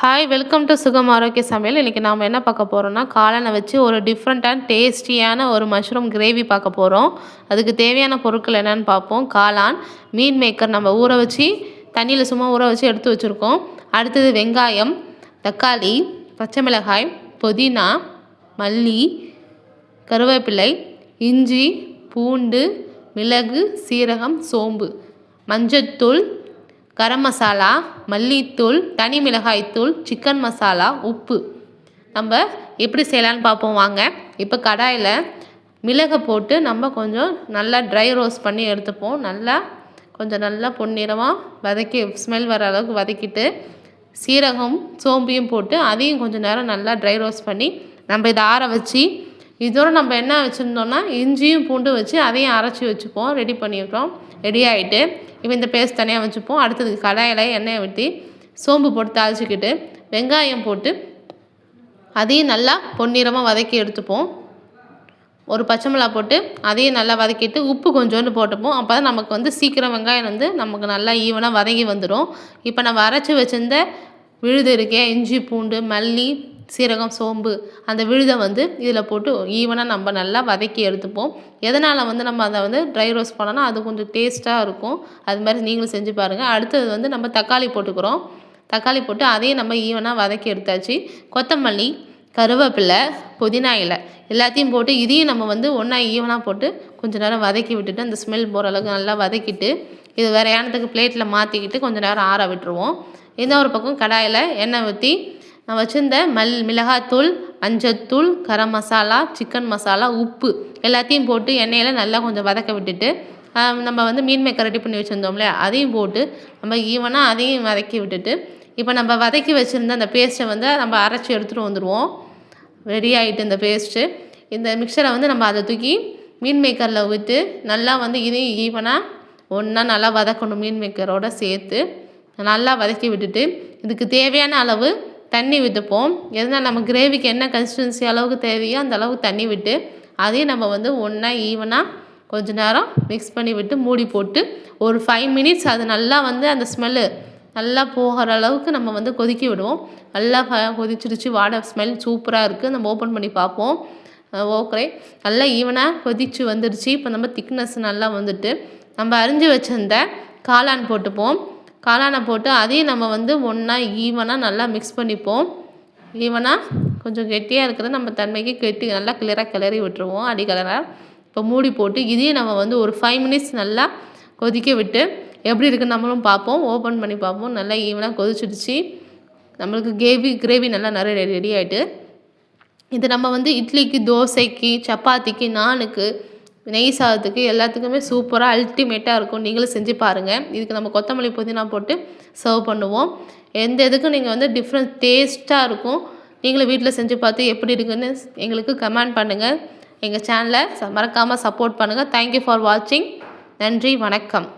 Hi welcome to சுகம் ஆரோக்கிய சமையல் இன்றைக்கி நாம் என்ன பார்க்க போகிறோம்னா காளானை வச்சு ஒரு டிஃப்ரெண்ட்டான டேஸ்டியான ஒரு மஷ்ரூம் கிரேவி பார்க்க போகிறோம் அதுக்கு தேவையான பொருட்கள் என்னென்னு பார்ப்போம். காளான் மீன் மேக்கர் நம்ம ஊற வச்சு தண்ணியில் சும்மா ஊற வச்சு எடுத்து வச்சுருக்கோம். அடுத்தது வெங்காயம் தக்காளி பச்சை மிளகாய் புதினா மல்லி கருவேப்பிலை இஞ்சி பூண்டு மிளகு சீரகம் சோம்பு மஞ்சத்தூள் கரம் மசாலா மல்லித்தூள் தனி மிளகாய்த்தூள் சிக்கன் மசாலா உப்பு. நம்ம எப்படி செய்யலான்னு பார்ப்போம் வாங்க. இப்போ கடாயில் மிளகை போட்டு நம்ம கொஞ்சம் நல்லா ட்ரை ரோஸ்ட் பண்ணி எடுத்துப்போம். நல்லா கொஞ்சம் நல்லா பொன்னிறமாக வதக்கி ஸ்மெல் வர அளவுக்கு வதக்கிட்டு சீரகம் சோம்பியும் போட்டு அதையும் கொஞ்சம் நேரம் நல்லா ட்ரை ரோஸ்ட் பண்ணி நம்ம இதை ஆற வச்சு இதோடு நம்ம என்ன வச்சுருந்தோம்னா இஞ்சியும் பூண்டும் வச்சு அதையும் அரைச்சி வச்சுப்போம் ரெடி பண்ணிவிட்டோம் ரெடி ஆகிட்டு இப்போ இந்த பேஸ்ட் தனியாக வச்சுப்போம். அடுத்தது கடாயில் எண்ணெயை ஊற்றி சோம்பு போட்டு தாளிச்சிக்கிட்டு வெங்காயம் போட்டு அதையும் நல்லா பொன்னிறமாக வதக்கி எடுத்துப்போம். ஒரு பச்சை மிளகா போட்டு அதையும் நல்லா வதக்கிட்டு உப்பு கொஞ்சோண்டு போட்டுப்போம். அப்போ தான் நமக்கு வந்து சீக்கிரம் வெங்காயம் வந்து நமக்கு நல்லா ஈவனாக வதங்கி வந்துடும் இப்போ நம்ம அரைச்சி வச்சுருந்த விழுது இருக்கே இஞ்சி பூண்டு மல்லி சீரகம் சோம்பு அந்த விழுதை வந்து இதில் போட்டு ஈவனாக நம்ம நல்லா வதக்கி எடுத்துப்போம். எதனால் வந்து நம்ம அதை வந்து ட்ரை ரோஸ்ட் பண்ணோன்னா அது கொஞ்சம் டேஸ்ட்டாக இருக்கும். அது மாதிரி நீங்களும் செஞ்சு பாருங்கள் அடுத்தது வந்து நம்ம தக்காளி போட்டுக்கிறோம். தக்காளி போட்டு அதையும் நம்ம ஈவனாக வதக்கி எடுத்தாச்சு. கொத்தமல்லி கருவேப்பிலை புதினா இலை எல்லாத்தையும் போட்டு இதையும் நம்ம வந்து ஒன்றா ஈவனாக போட்டு கொஞ்சம் நேரம் வதக்கி விட்டுட்டு அந்த ஸ்மெல் போகிற அளவுக்கு நல்லா வதக்கிட்டு இது வேறு ஏனத்துக்கு பிளேட்டில் மாற்றிக்கிட்டு கொஞ்சம் நேரம் ஆற விட்டுருவோம். இந்த ஒரு பக்கம் கடாயில் எண்ணெய் ஊற்றி நான் வச்சுருந்த மல் மிளகாத்தூள் மஞ்சத்தூள் கரம் மசாலா சிக்கன் மசாலா உப்பு எல்லாத்தையும் போட்டு எண்ணெயில் நல்லா கொஞ்சம் வதக்க விட்டுட்டு நம்ம வந்து மீன் மேக்கர் ரெடி பண்ணி வச்சுருந்தோம்ல அதையும் போட்டு நம்ம ஈவனாக அதையும் வதக்கி விட்டுட்டு இப்போ நம்ம வதக்கி வச்சுருந்த அந்த பேஸ்ட்டை வந்து நம்ம அரைச்சி எடுத்துகிட்டு வந்துடுவோம் ரெடி ஆகிட்டு இந்த பேஸ்ட்டு இந்த மிக்சரை வந்து நம்ம அதை தூக்கி மீன் மேக்கரில் விட்டு நல்லா வந்து இதையும் ஈவனாக ஒன்றா நல்லா வதக்கணும் மீன் மேக்கரோடு சேர்த்து. நல்லா வதக்கி விட்டுட்டு இதுக்கு தேவையான அளவு தண்ணி விட்டுப்போம். எதனால் நம்ம கிரேவிக்கு என்ன கன்சிஸ்டன்சி அளவுக்கு தேவையோ அந்த அளவுக்கு தண்ணி விட்டு அதையும் நம்ம வந்து ஒன்றா ஈவனாக கொஞ்ச நேரம் மிக்ஸ் பண்ணி விட்டு மூடி போட்டு ஒரு ஃபைவ் மினிட்ஸ் அது நல்லா வந்து அந்த ஸ்மெல்லு நல்லா போகிற அளவுக்கு நம்ம வந்து கொதிக்க விடுவோம். நல்லா கொதிச்சிருச்சு வாடை ஸ்மெல் சூப்பராக இருக்குது நம்ம ஓப்பன் பண்ணி பார்ப்போம். ஓகே நல்லா ஈவனாக கொதிச்சு வந்துடுச்சு இப்போ நம்ம திக்னஸ் நல்லா வந்துட்டு நம்ம அரிஞ்சு வச்சிருந்த காளான் போட்டுப்போம். காளானை போட்டு அதையும் நம்ம வந்து ஒன்றா ஈவனாக நல்லா மிக்ஸ் பண்ணிப்போம். ஈவனாக கொஞ்சம் கெட்டியாக இருக்கிறத நம்ம தன்மைக்கு கெட்டி நல்லா கிளியராக கிளறி விட்டுருவோம் அடிக்கலராக இப்போ மூடி போட்டு இதையும் நம்ம வந்து ஒரு ஃபைவ் மினிட்ஸ் நல்லா கொதிக்க விட்டு எப்படி இருக்குன்னு நம்மளும் பார்ப்போம். ஓப்பன் பண்ணி பார்ப்போம். நல்லா ஈவனாக கொதிச்சிடுச்சு. நம்மளுக்கு கிரேவி கிரேவி நல்லா நிறைய ரெடி ஆகிட்டு இது நம்ம வந்து இட்லிக்கு தோசைக்கு சப்பாத்திக்கு நானுக்கு நெய் சாதத்துக்கு எல்லாத்துக்குமே சூப்பராக அல்டிமேட்டாக இருக்கும். நீங்களும் செஞ்சு பாருங்கள் இதுக்கு நம்ம கொத்தமல்லி புதினா போட்டு சர்வ் பண்ணுவோம். எந்த இதுக்கும் நீங்கள் வந்து டிஃப்ரெண்ட் டேஸ்ட்டாக இருக்கும். நீங்களும் வீட்டில் செஞ்சு பார்த்து எப்படி இருக்குன்னு எங்களுக்கு கமெண்ட் பண்ணுங்கள் எங்கள் சேனலை மறக்காமல் சப்போர்ட் பண்ணுங்கள் தேங்க்யூ ஃபார் வாட்சிங் நன்றி வணக்கம்.